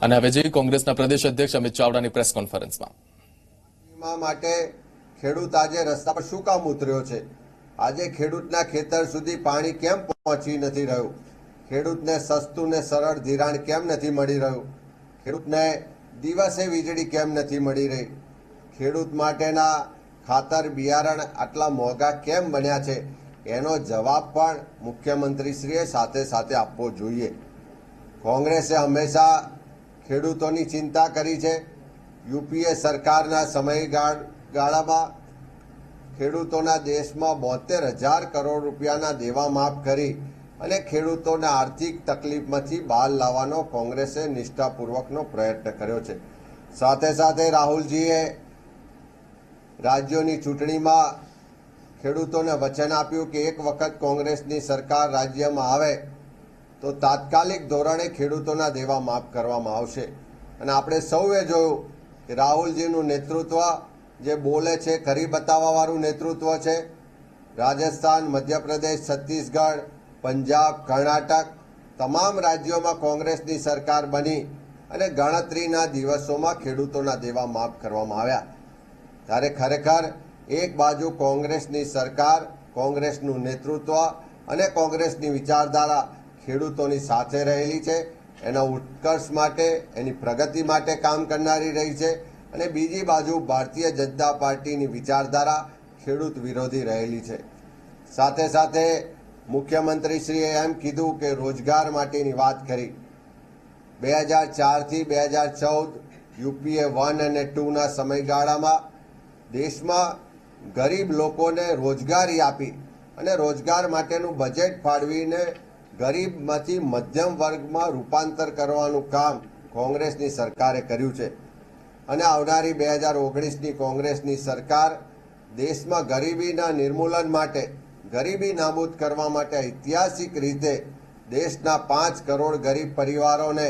અને હવે જે કોંગ્રેસના પ્રદેશ અધ્યક્ષ અમિત ચાવડાની પ્રેસ કોન્ફરન્સમાં. માટે ખેડૂત આજે રસ્તા પર શું કામ ઉતર્યો છે? આજે ખેડૂતના ખેતર સુધી પાણી કેમ પહોંચી નથી રહ્યું? ખેડૂતને સસ્તું ને સરળ ધિરાણ કેમ નથી મળી રહ્યું? ખેડૂતને દિવસે વીજળી કેમ નથી મળી રહી? ખેડૂત માટેના ખાતર બિયારણ આટલા મોંઘા કેમ બન્યા છે? એનો જવાબ પણ મુખ્યમંત્રીશ્રીએ સાથે સાથે આપવો જોઈએ. કોંગ્રેસે હંમેશા ખેડૂતોની ચિંતા કરી છે. યુપીએ સરકારના સમયગાળામાં ગાળામાં ખેડૂતોના દેશમાં બોતેર હજાર કરોડ રૂપિયાના દેવા માફ કરી અને ખેડૂતોને આર્થિક તકલીફમાંથી બહાર લાવવાનો કોંગ્રેસે નિષ્ઠાપૂર્વકનો પ્રયત્ન કર્યો છે. સાથે સાથે રાહુલજીએ રાજ્યોની ચૂંટણીમાં ખેડૂતોને વચન આપ્યું કે એક વખત કોંગ્રેસની સરકાર રાજ્યમાં આવે તો તાત્કાલિક ધોરણે ખેડૂતોના દેવા માફ કરવામાં આવશે. અને આપણે સૌએ જોયું કે રાહુલજીનું નેતૃત્વ જે બોલે છે કરી બતાવવાવાળું નેતૃત્વ છે, રાજસ્થાન, મધ્યપ્રદેશ, છત્તીસગઢ, પંજાબ, કર્ણાટક, તમામ રાજ્યોમાં કોંગ્રેસની સરકાર બની અને ગણતરીના દિવસોમાં ખેડૂતોના દેવા માફ કરવામાં આવ્યા. ત્યારે ખરેખર એક બાજુ કોંગ્રેસની સરકાર, કોંગ્રેસનું નેતૃત્વ અને કોંગ્રેસની વિચારધારા ખેડૂતોની સાથે રહેલી છે, એના ઉત્કર્ષ માટે, એની પ્રગતિ માટે કામ કરનારી રહી છે અને બીજી બાજુ ભારતીય જનતા પાર્ટીની વિચારધારા ખેડૂત વિરોધી રહેલી છે. સાથે સાથે મુખ્યમંત્રીશ્રીએ એમ કીધું કે રોજગાર માટેની વાત કરી. બે હજાર ચારથી બે હજાર ચૌદ યુપીએ વન અને ટુના સમયગાળામાં દેશમાં ગરીબ લોકોને રોજગારી આપી અને રોજગાર માટેનું બજેટ ફાળવીને ગરીબમાંથી મધ્યમ વર્ગમાં રૂપાંતર કરવાનું કામ કોંગ્રેસની સરકારે કર્યું છે. અને આવનારી બે હજાર ઓગણીસની કોંગ્રેસની સરકાર દેશમાં ગરીબીના નિર્મૂલન માટે, ગરીબી નાબૂદ કરવા માટે ઐતિહાસિક રીતે દેશના પાંચ કરોડ ગરીબ પરિવારોને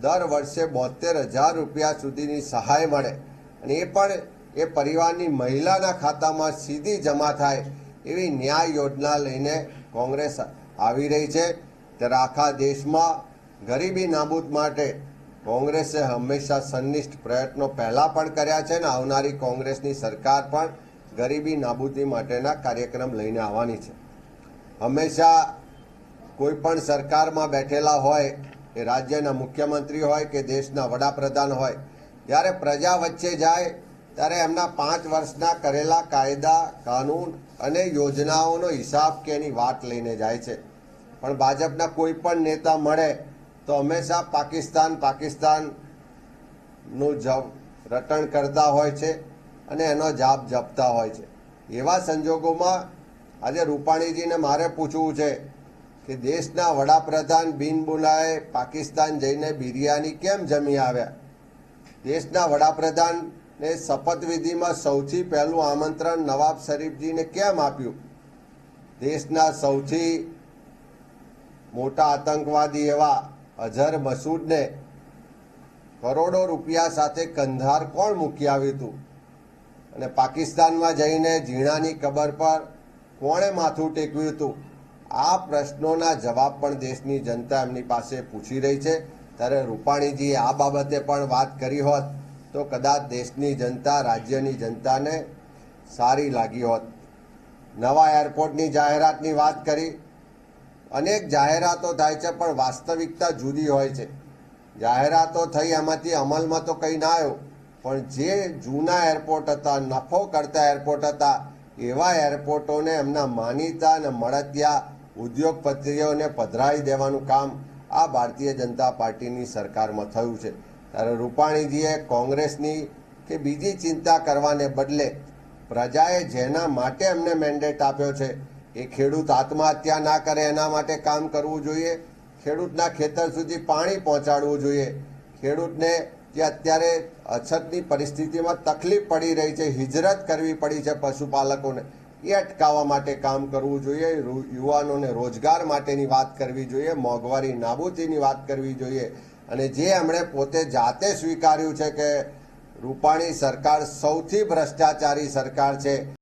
દર વર્ષે બોતેર હજાર રૂપિયા સુધીની સહાય મળે. અને એ પણ એ પરિવારની મહિલાના ખાતામાં સીધી જમા થાય એવી ન્યાય યોજના લઈને કોંગ્રેસ આવી રહી છે, ત્યારે આખા દેશમાં ગરીબી નાબૂદ માટે કોંગ્રેસે હંમેશા સંનિષ્ઠ પ્રયત્નો પહેલાં પણ કર્યા છે અને આવનારી કોંગ્રેસની સરકાર પણ ગરીબી નાબૂદી માટેના કાર્યક્રમ લઈને આવવાની છે. હંમેશા કોઈ પણ સરકારમાં બેઠેલા હોય, એ રાજ્યના મુખ્યમંત્રી હોય કે દેશના વડાપ્રધાન હોય, જ્યારે પ્રજા વચ્ચે જાય, ત્યારે એમના પાંચ વર્ષના કરેલા કાયદા, કાનૂન અને યોજનાઓનો હિસાબ કે એની વાત લઈને જાય છે. પણ ભાજપના કોઈ પણ નેતા મળે તો હંમેશા પાકિસ્તાન, પાકિસ્તાનનું જવ રટણ કરતા હોય છે અને એનો જાપ જપતા હોય છે. એવા સંજોગોમાં આજે રૂપાણીજીને મારે પૂછવું છે કે દેશના વડાપ્રધાન બિન બોલાએ પાકિસ્તાન જઈને બિરયાની કેમ જમી આવ્યા? દેશના વડાપ્રધાનને શપથવિધિમાં સૌથી પહેલું આમંત્રણ નવાબ શરીફજીને કેમ આપ્યું? દેશના સૌથી મોટા આતંકવાદી એવા અઝહર મસૂદને કરોડો રૂપિયા સાથે કંધાર કોણ મૂકી આવ્યું હતું? અને પાકિસ્તાનમાં જઈને ઝીણાની કબર પર કોણે માથું ટેકવ્યું હતું? આ પ્રશ્નોના જવાબ પણ દેશની જનતા એમની પાસે પૂછી રહી છે. ત્યારે રૂપાણીજીએ આ બાબતે પણ વાત કરી હોત. તો કદાચ દેશની જનતા, રાજ્યની જનતાને સારી લાગી હોત. નવા એરપોર્ટની જાહેરાતની વાત કરી. અનેક જાહેરાતો થાય છે, પણ વાસ્તવિકતા જુદી હોય છે. જાહેરાતો થઈ, એમાંથી અમલમાં તો કંઈ ના આવ્યો. પણ જે જૂના એરપોર્ટ હતા, નફો કરતા એરપોર્ટ હતા, એવા એરપોર્ટોને એમના માનીતા અને મળતિયા ઉદ્યોગપતિઓને પધરાવી દેવાનું કામ આ ભારતીય જનતા પાર્ટીની સરકારમાં થયું છે. ત્યારે રૂપાણીજીએ કોંગ્રેસની કે બીજી ચિંતા કરવાને બદલે પ્રજાએ જેના માટે એમને મેન્ડેટ આપ્યો છે, એ ખેડૂત આત્મહત્યા ના કરે એના માટે કામ કરવું જોઈએ, ખેડૂતના ખેતર સુધી પાણી પહોંચાડવું જોઈએ. ખેડૂતને જે અત્યારે અછતની પરિસ્થિતિમાં તકલીફ પડી રહી છે, હિજરત કરવી પડી છે પશુપાલકોને, એ અટકાવવા માટે કામ કરવું જોઈએ યુવાનોને રોજગાર માટેની વાત કરવી જોઈએ, મોંઘવારી, નાબૂદીની વાત કરવી જોઈએ. અને જે એમણે પોતે જાતે સ્વીકાર્યું છે કે રૂપાણી સરકાર સૌથી ભ્રષ્ટાચારી સરકાર છે.